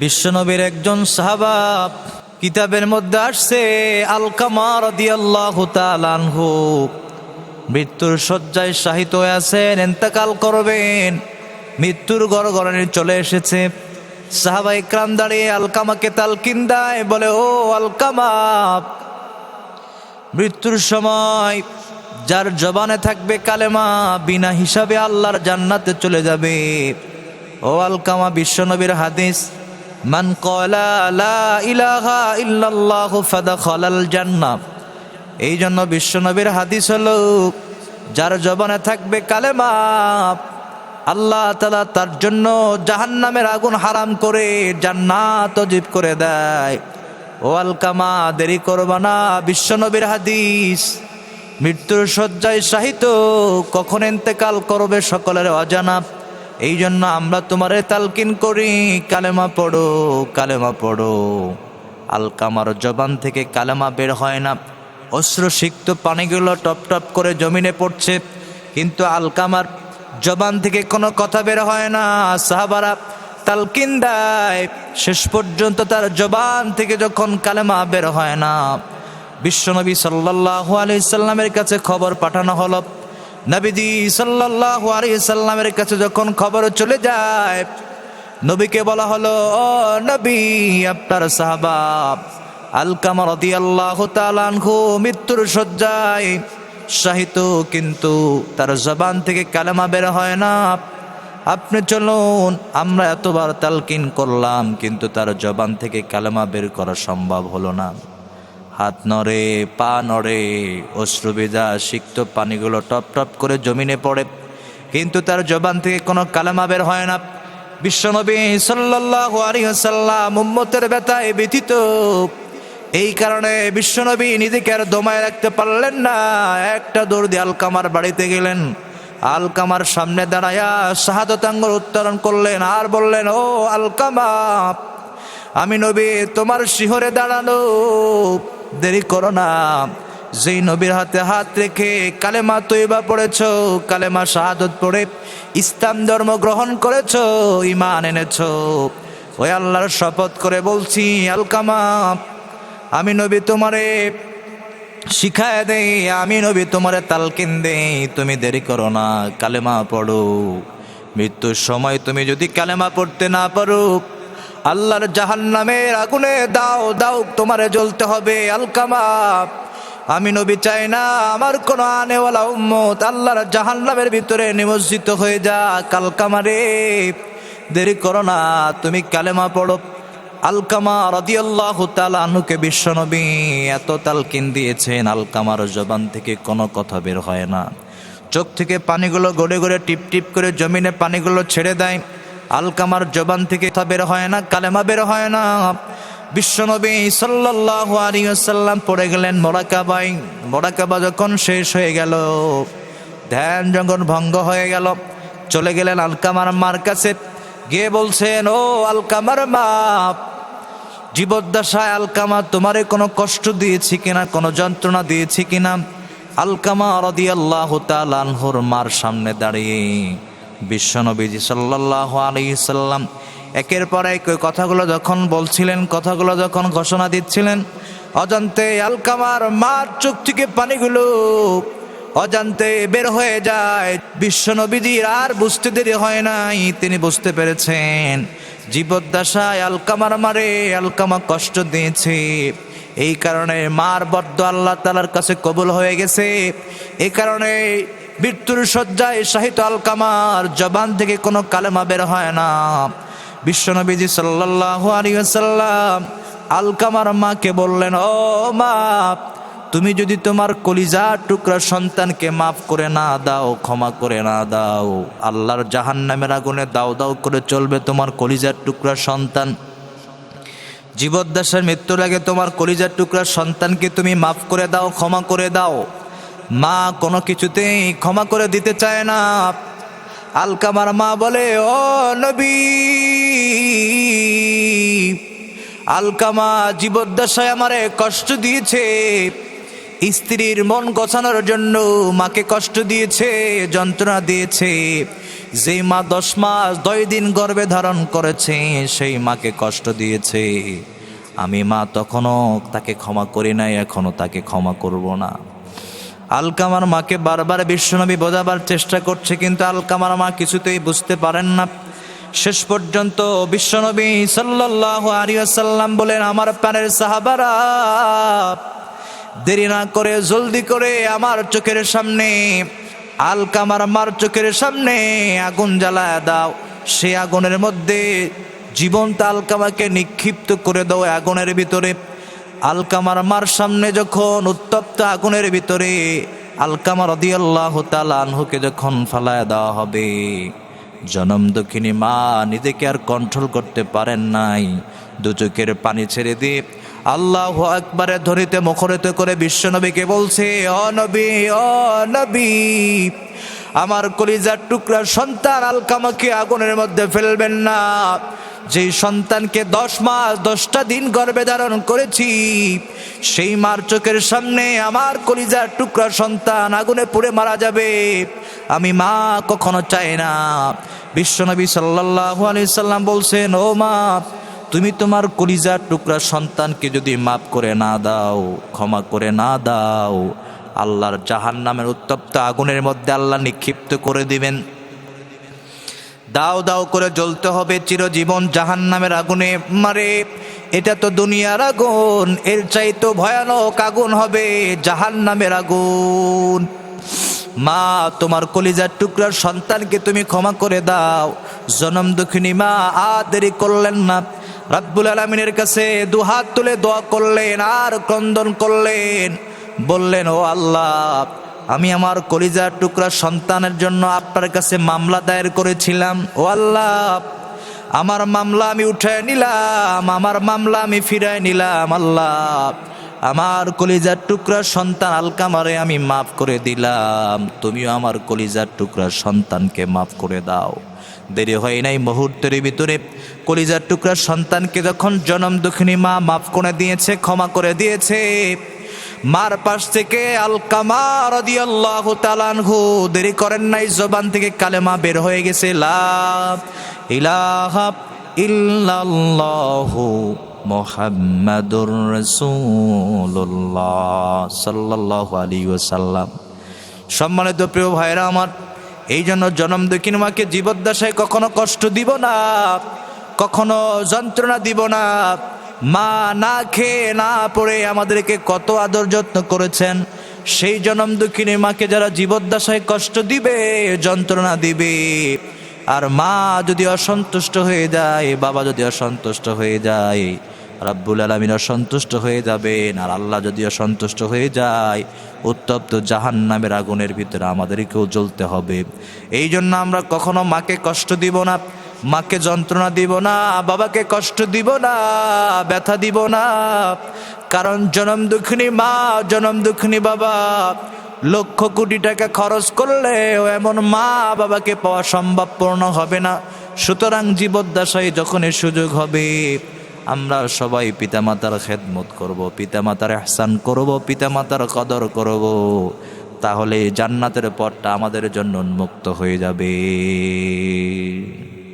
বিশ্বনবীর একজন সাহাবা কিতাবের মধ্যে আসছে, আলকামা রাদিয়াল্লাহু তাআলা আনহু। মৃত্যুর শয্যায় শাহিত হয়ে আছেন এন্তেকাল করবেন। মৃত্যুর গড়গড়ানি চলে এসেছে। সাহাবা ইকরাম দাঁড়িয়ে আলকামাকে তালকিন দেয় বলে, ও আলকামা, মৃত্যুর সময় যার জবানে থাকবে কালেমা বিনা হিসাবে আল্লাহর জান্নাতে চলে যাবে। ও আলকামা, বিশ্বনবীর হাদিস। মান কলা ইলাহা ইল্লাল্লাহু ফাদাখালাল জান্নাহ। এই জন্য বিশ্বনবীর হাদিস হলো, যার জবানে থাকবে কালেমা, আল্লাহ তালা তার জন্য জাহান্নামের আগুন হারাম করে জান্নাত জীব করে দেয়। ও আলকামা দেরি করবা না, বিশ্বনবীর হাদিস। মৃত্যুর শয্যায় সাহিত কখন এন্তেকাল করবে সকলের অজানা। এই জন্য আমরা তোমারে তালকিন করি, কালেমা পড়ো কালেমা পড়ো। আলকামার জবান থেকে কালেমা বের হয় না। অস্ত্র সিক্ত পানিগুলো টপ টপ করে জমিনে পড়ছে, কিন্তু আলকামার জবান থেকে কোনো কথা বের হয় না। সাহাবারা তালকিন দেয়, শেষ পর্যন্ত তার জবান থেকে যখন কালেমা বের হয় না। বিশ্বনবী সাল্লাহ আলি সাল্লামের কাছে খবর পাঠানো হলো নবীজি সাল্লাহ আলি সাল্লামের কাছে যখন খবর চলে যায়, নবীকে বলা হলো, ও নবী, আপনার সাহাবা আলকামা রদি আল্লাহ তালানহু মৃত্যুর শয্যায় শাহিত, কিন্তু তার জবান থেকে কালেমা বের হয় না। আপনি চলুন, আমরা এতবার তালকিন করলাম, কিন্তু তার জবান থেকে কালেমা বের করা সম্ভব হলো না। হাত নড়ে, পা নড়ে অশ্রুবিদা সিক্ত পানিগুলো টপ টপ করে জমিনে পড়ে। কিন্তু তার জবান থেকে কোনো কালেমা বের হয় না। বিশ্বনবী সাল্লাল্লাহু উম্মতের ব্যথায় ব্যথিত। এই কারণে বিশ্বনবী নিজেকে আর দমায় রাখতে পারলেন না। একটা দৌড় দিয়ে আলকামার বাড়িতে গেলেন। আলকামার সামনে দাঁড়ায়া শাহাদতাঙ্গর উত্তরণ করলেন আর বললেন, ও আলকামা, আমি নবী, তোমার শিহরে দাঁড়ানো। দেরি করো না। যেই নবীর হাতে হাত রেখে কালেমা তৈবা পড়েছ, কালেমা শাহাদত পড়ে ইসলাম ধর্ম গ্রহণ করেছ ইমান এনেছ। ওই আল্লাহর শপথ করে বলছি আলকামা আমি নবী তোমারে শিখায় দেই, আমি নবী তোমারে তালকিন দেই, তুমি দেরি করো না, কালেমা পড়ো। মৃত্যুর সময় তুমি যদি কালেমা পড়তে না পারো আল্লাহর জাহান্নামের আগুনে দাও দাও, তোমারে জ্বলতে হবে আলকামা আমি নবী চাই না আমার কোন আনেওয়ালা উম্মত আল্লাহর জাহান্নামের ভিতরে নিমজ্জিত হয়ে যা কালকামারে দেরি করো না, তুমি কালেমা পড়ো। আলকামা রদিয়াল্লাহ তালানুকে বিশ্বনবী এত তালকিন দিয়েছেন আলকামার জবান থেকে কোনো কথা বের হয় না। চোখ থেকে পানিগুলো গড়ে গড়ে টিপ টিপ করে জমিনে পানিগুলো ছেড়ে দেয়। আলকামার জবান থেকে কথা বের হয় না, কালেমা বের হয় না। বিশ্বনবী আলিয়াল্লাম পড়ে গেলেন মোরাকাবাই মোরাকাবা যখন শেষ হয়ে গেল, ধ্যান যখন ভঙ্গ হয়ে গেল, চলে গেলেন আলকামার মার কাছে। গিয়ে বলছেন, ও আলকামার মা, জীবদ্দশায় আলকামা, তোমারে কোনো কষ্ট দিয়েছি কিনা, কোনো যন্ত্রণা দিয়েছি কিনা? আলকামা রদি আল্লাহ তালানহর মার সামনে দাঁড়িয়ে বিশ্বনবীজি সাল্লাহ আলী সাল্লাম। একের পর এক ওই কথাগুলো যখন বলছিলেন, কথাগুলো যখন ঘোষণা দিচ্ছিলেন, অজান্তে আলকামার মার চোখ থেকে পানিগুলো অজান্তে বের হয়ে যায়। বিশ্বনবীজির আর বুঝতে দেরি হয় নাই, তিনি বুঝতে পেরেছেন, জীবদ্দশায় আলকামার মারে আলকামা কষ্ট দিয়েছে। এই কারণে মার বদ্ধ আল্লাহ তালার কাছে কবুল হয়ে গেছে। এই কারণে মৃত্যুর শয্যায় সাহিত্য আলকামার জবান থেকে কোনো কালেমা বের হয় না। বিশ্বনবীজি সাল্লাহ আলী সাল্লাম আলকামার মাকে বললেন, ও মা, তুমি যদি তোমার কলিজার টুকরা সন্তানকে মাফ করে না দাও, ক্ষমা করে না দাও, আল্লাহর জাহান নামের আগুনে দাও দাও করে চলবে তোমার কলিজার টুকরা সন্তান। জীবদ্দাসের মৃত্যুর আগে তোমার কলিজার টুকরা সন্তানকে তুমি মাফ করে দাও, ক্ষমা করে দাও। মা কোনো কিছুতেই ক্ষমা করে দিতে চায় না। আলকামার মা বলে, ও নবী আলকামা জীবদ্দশায় আমারে কষ্ট দিয়েছে। স্ত্রীর মন গছানোর জন্য মাকে কষ্ট দিয়েছে, যন্ত্রণা দিয়েছে। যেই মা দশ মাস দশ দিন গর্ভে ধারণ করেছে, সেই মাকে কষ্ট দিয়েছে। আমি মা তখনও তাকে ক্ষমা করি নাই, এখনও তাকে ক্ষমা করব না। আলকামার মাকে বারবার বিশ্বনবী বোঝাবার চেষ্টা করছে, কিন্তু আলকামার মা কিছুতেই বুঝতে পারেন না। শেষ পর্যন্ত বিশ্বনবী সাল্লাহ আলিয়াল্লাম বলেন, আমার প্যানের সাহাবারা, দেরি না করে, জলদি করে আমার চোখের সামনে, আলকামার মার চোখের সামনে আগুন জ্বালায় দাও। সে আগুনের মধ্যে জীবন্ত আলকামাকে নিক্ষিপ্ত করে দাও আগুনের ভিতরে। আলকামার মার সামনে যখন উত্তপ্ত আগুনের ভিতরে আলকামার দিয়াল্লাহ তালানহুকে যখন ফালায় দেওয়া হবে, জনম দক্ষিণী মা নিজেকে আর কন্ট্রোল করতে পারেন নাই। দু চোখের পানি ছেড়ে দিয়ে আল্লাহ একবারে ধরিতে মুখরিত করে বিশ্বনবীকে বলছে অনবী অনবী আমার কলিজার টুকরা সন্তান আলকামাকে আগুনের মধ্যে ফেলবেন না। যেই সন্তানকে দশ মাস, দশটা দিন গর্ভে ধারণ করেছি, সেই মার চোখের সামনে আমার কলিজার টুকরা সন্তান আগুনে পুড়ে মারা যাবে। আমি মা কখনো চাই না। বিশ্বনবী সাল্লাহ আলি সাল্লাম বলছেন, ও মা, তুমি তোমার কলিজার টুকরা সন্তানকে যদি মাফ করে না দাও, ক্ষমা করে না দাও, আল্লাহর জাহান নামের উত্তপ্ত আগুনের মধ্যে আল্লাহ নিক্ষিপ্ত করে দিবেন। দাও দাও করে জ্বলতে হবে চিরজীবন জাহান নামের আগুনে। মারে, এটা তো দুনিয়ার আগুন, এর চাইতো ভয়ানক আগুন হবে জাহান নামের আগুন। মা, তোমার কলিজার টুকরার সন্তানকে তুমি ক্ষমা করে দাও। জনম দুঃখিনী মা, আর দেরি করলেন না। রাব্বুল আলমিনের কাছে দুহাত তুলে দোয়া করলেন, আর ক্রন্দন করলেন। বললেন, ও আল্লাহ আমি আমার কলিজার টুকরা সন্তানের জন্য আপনার কাছে মামলা দায়ের করেছিলাম। ও আল্লাহ, আমার মামলা আমি উঠায় নিলাম, আমার মামলা আমি ফিরায় নিলাম, আল্লাহ। আমার কলিজার টুকরা সন্তান আলকামারে আমি মাফ করে দিলাম। তুমিও আমার কলিজার টুকরা সন্তানকে মাফ করে দাও। দেরি হয় নাই মুহূর্তের ভিতরে কলিজার টুকরা সন্তানকে যখন জনম দুঃখিনী মা মাফ করে দিয়েছে, ক্ষমা করে দিয়েছে। মার পাশ থেকে আলকামা রাদিয়াল্লাহু তাআলাহু দেরি করেন নাই, জবান থেকে কালেমা বের হয়ে গেছে, লা ইলাহা ইল্লাল্লাহু মুহাম্মাদুর রাসূলুল্লাহ সাল্লাল্লাহু আলাইহি ওয়াসাল্লাম। সম্মানিত প্রিয় ভাইরা আমার, এই জন্য জনম দক্ষিণ মাকে জীবদ্দশায় কখনো কষ্ট দিব না, কখনো যন্ত্রণা দিব না মা না খেয়ে না পড়ে আমাদেরকে কত আদর যত্ন করেছেন, সেই জনম দুঃখিনী মাকে যারা জীবদ্দশায় কষ্ট দিবে, যন্ত্রণা দিবে। আর মা যদি অসন্তুষ্ট হয়ে যায়, বাবা যদি অসন্তুষ্ট হয়ে যায়, রাব্বুল আলমিন অসন্তুষ্ট হয়ে যাবেন। আর আল্লাহ যদি অসন্তুষ্ট হয়ে যায়, উত্তপ্ত জাহান নামের আগুনের ভিতরে আমাদেরকেও জ্বলতে হবে। এই জন্য আমরা কখনো মাকে কষ্ট দিব না। মাকে যন্ত্রণা দিব না, বাবাকে কষ্ট দিব না, ব্যথা দিব না। কারণ জনম দুঃখিনী মা, জনম দুঃখিনী বাবা, লক্ষ কোটি টাকা খরচ করলে এমন মা বাবাকে পাওয়া সম্ভবপূর্ণ হবে না। সুতরাং জীবদ্দশায় যখন এ সুযোগ হবে, আমরা সবাই পিতামাতার খেদমত করব, পিতামাতার এহসান করব, পিতামাতার কদর করব। তাহলে জান্নাতের পথটা আমাদের জন্য উন্মুক্ত হয়ে যাবে।